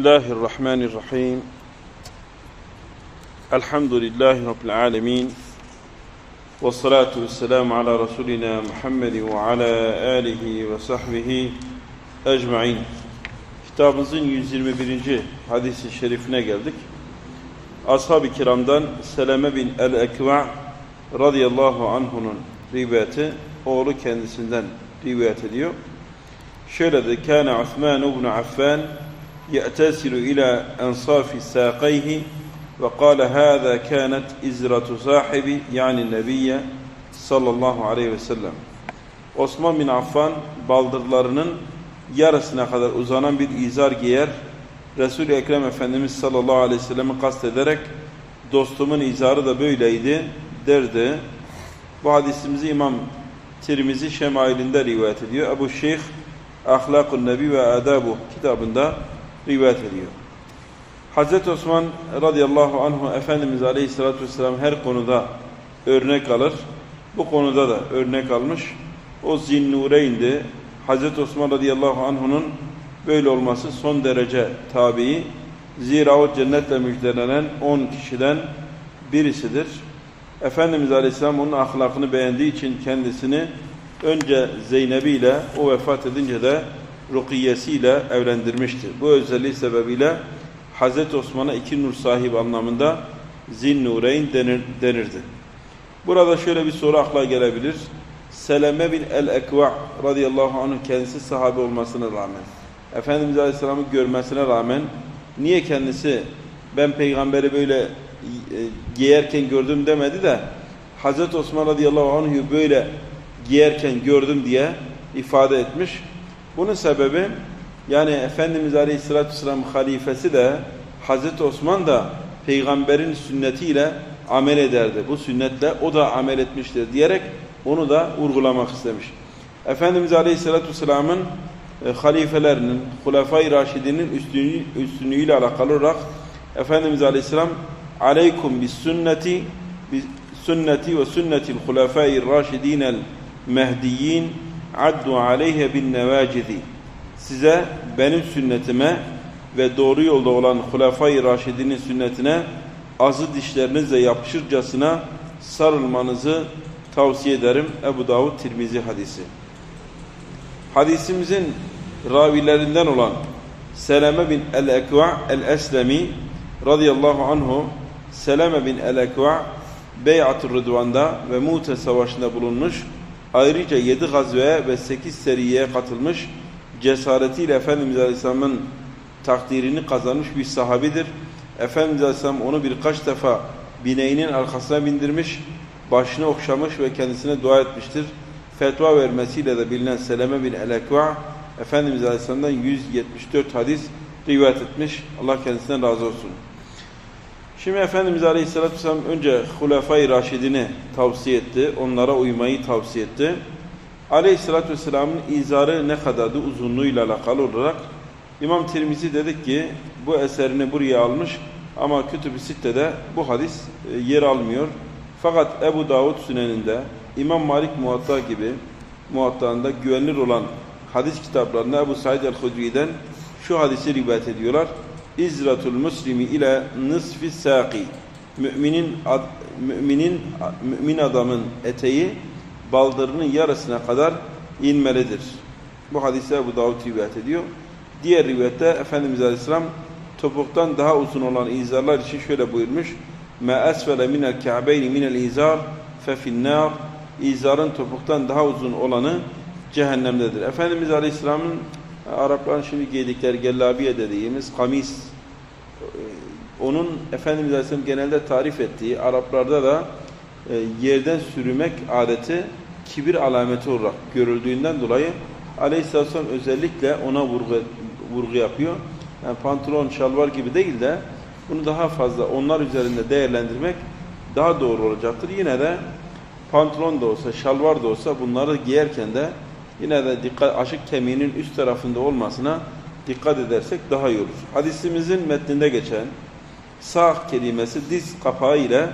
الله الرحمن الرحيم الحمد لله رب العالمين والصلاة والسلام على رسولنا محمد وعلى آله وصحبه ecmain. Kitabımızın 121. hadisi şerifine geldik. Ashab-ı kiramdan Seleme bin el-Ekva radıyallahu anh'unun rivayeti, oğlu kendisinden rivayet ediyor. Şöyle de kâne Osman ibn Affan يأتسل إلى أنصاف ساقيه وقال هذا كانت إزرة صاحبي يعني النبي sallallahu aleyhi ve sellem. Osman bin Affan baldırlarının yarısına kadar uzanan bir izar giyer. Resul-i Ekrem Efendimiz sallallahu aleyhi ve sellem'i kastederek dostumun izarı da böyleydi derdi. Bu hadisimizi İmam Tirmizi Şemailinde rivayet ediyor. Ebu Şeyh Ahlakun Nebi ve Adabu kitabında rivayet ediyor. Hazreti Osman radıyallahu anhu Efendimiz aleyhissalatü vesselam her konuda örnek alır. Bu konuda da örnek almış. O zinnureyn'di. Hazreti Osman radıyallahu anhu'nun böyle olması son derece tabii. Zira o cennetle müjdelenen 10 kişiden birisidir. Efendimiz Aleyhisselam onun ahlakını beğendiği için kendisini önce Zeynep'i ile o vefat edince de Rukiyesiyle evlendirmişti. Bu özelliği sebebiyle Hazreti Osman'a iki nur sahibi anlamında Zinnureyn denir, denirdi. Burada şöyle bir soru akla gelebilir. Seleme bin el-Ekva radıyallahu anh kendisi sahabe olmasına rağmen, Efendimiz Aleyhisselam'ı görmesine rağmen niye kendisi ben peygamberi böyle e, giyerken gördüm demedi de Hazreti Osman radıyallahu anh'ı böyle giyerken gördüm diye ifade etmiş. Bunun sebebi yani Efendimiz Aleyhisselatü Vesselam halifesi de Hazreti Osman da peygamberin sünnetiyle amel ederdi. Bu sünnetle o da amel etmiştir diyerek onu da vurgulamak istemiş. Efendimiz Aleyhisselatü Vesselam'ın e, halifelerinin, Hulefai Raşidinin üstünlüğü, üstünlüğüyle alakalı olarak Efendimiz Aleyhisselam aleykum bis sünneti bis sünneti ve sünnetil hulefai raşidinel mehdiyyin addu aleyhe bin nevacidi size benim sünnetime ve doğru yolda olan Hulefai Raşidinin sünnetine azı dişlerinizle yapışırcasına sarılmanızı tavsiye ederim. Ebu Davud Tirmizi hadisi. Hadisimizin ravilerinden olan Seleme bin el-Ekva el-Eslemi radıyallahu anhu Seleme bin el-Ekva Beyat-ı Rıdvan'da ve Mute Savaşı'nda bulunmuş Ayrıca yedi gazveye ve sekiz seriye katılmış, cesaretiyle Efendimiz Aleyhisselam'ın takdirini kazanmış bir sahabidir. Efendimiz Aleyhisselam onu birkaç defa bineğinin arkasına bindirmiş, başını okşamış ve kendisine dua etmiştir. Fetva vermesiyle de bilinen Seleme bin El-Ekva, Efendimiz Aleyhisselam'dan 174 hadis rivayet etmiş. Allah kendisinden razı olsun. Şimdi Efendimiz Aleyhisselatü Vesselam önce Hulefai Raşidini tavsiye etti. Onlara uymayı tavsiye etti. Aleyhisselatü Vesselam'ın izarı ne kadardı uzunluğuyla alakalı olarak İmam Tirmizi dedik ki bu eserini buraya almış ama Kütüb-i Sitte'de bu hadis e, yer almıyor. Fakat Ebu Davud Sünen'inde İmam Malik Muatta gibi Muatta'ında güvenilir olan hadis kitaplarında Ebu Said el-Hudri'den şu hadisi rivayet ediyorlar. İzratul muslimi ile nısfi saqi. Müminin ad, müminin mümin adamın eteği baldırının yarısına kadar inmelidir. Bu hadise Ebu Davud rivayet ediyor. Diğer rivayette Efendimiz Aleyhisselam topuktan daha uzun olan izarlar için şöyle buyurmuş. Ma esfele minel ka'beyni minel izar fe finnar. İzarın topuktan daha uzun olanı cehennemdedir. Efendimiz Aleyhisselam'ın Arapların şimdi giydikleri gellabiye dediğimiz kamis onun Efendimiz Aleyhisselam genelde tarif ettiği Araplarda da e, yerden sürümek adeti kibir alameti olarak görüldüğünden dolayı Aleyhisselam özellikle ona vurgu, vurgu yapıyor. Yani pantolon, şalvar gibi değil de bunu daha fazla onlar üzerinde değerlendirmek daha doğru olacaktır. Yine de pantolon da olsa, şalvar da olsa bunları giyerken de yine de dikkat aşık kemiğinin üst tarafında olmasına dikkat edersek daha iyi olur. Hadisimizin metninde geçen sağ kelimesi diz kapağı ile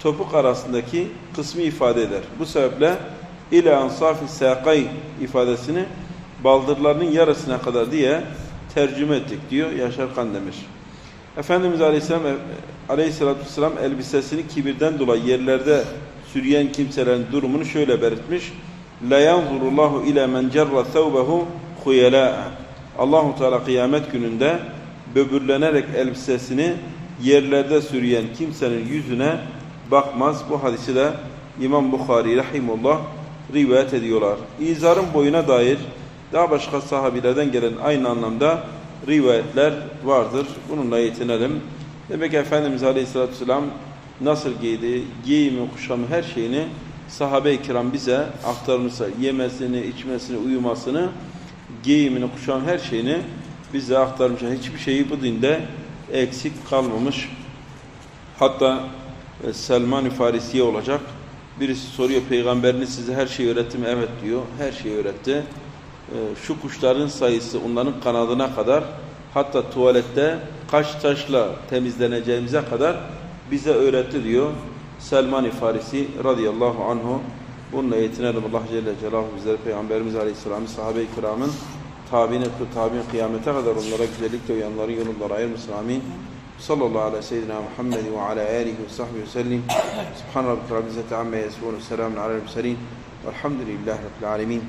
topuk arasındaki kısmı ifade eder. Bu sebeple ile saqay ifadesini baldırlarının yarısına kadar diye tercüme ettik diyor Yaşar Kandemir. Efendimiz Aleyhisselam, Aleyhisselatü Vesselam elbisesini kibirden dolayı yerlerde sürüyen kimselerin durumunu şöyle belirtmiş. La yanzurullahu ila men cerra thawbahu khuyala. Allahu Teala kıyamet gününde böbürlenerek elbisesini yerlerde sürüyen kimsenin yüzüne bakmaz. Bu hadisi de İmam Bukhari rahimullah rivayet ediyorlar. İzarın boyuna dair daha başka sahabilerden gelen aynı anlamda rivayetler vardır. Bununla yetinelim. Demek ki Efendimiz Aleyhisselatü Vesselam nasıl giydi, giyimi, kuşamı her şeyini sahabe-i kiram bize aktarmışsa yemesini, içmesini, uyumasını, giyimini, kuşamı her şeyini bize aktarmışlar. Hiçbir şeyi bu dinde eksik kalmamış. Hatta e, Selman-ı Farisiye olacak. Birisi soruyor peygamberiniz size her şeyi öğretti mi? Evet diyor. Her şeyi öğretti. E, Şu kuşların sayısı onların kanadına kadar hatta tuvalette kaç taşla temizleneceğimize kadar bize öğretti diyor. Selman-ı Farisi radıyallahu anhu. Bununla yetinelim Allah Celle Celaluhu bizleri Peygamberimiz Aleyhisselam'ın sahabe-i kiramın tabiine, tabi'in kıyamete kadar onlara güzellikle uyanların yolundan ayırmasın. Amin. Sallallahu ala seyyidina Muhammed ve ala alihi ve sahbihi ve sellim. Subhan rabbike rabbil izzati amma yasifun ve selamun alel murselin. Velhamdülillahi rabbil alemin.